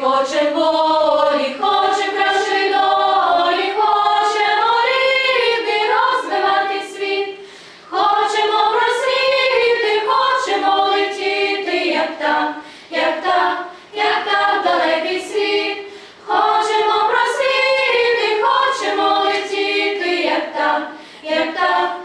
хочем волі, хочем кращої долі, хочемо рідний розвивати світ, хочемо просвіти, хочемо летіти, як та, як та, як та далекий світ, хочемо просвіти, хочемо летіти, як та, як та.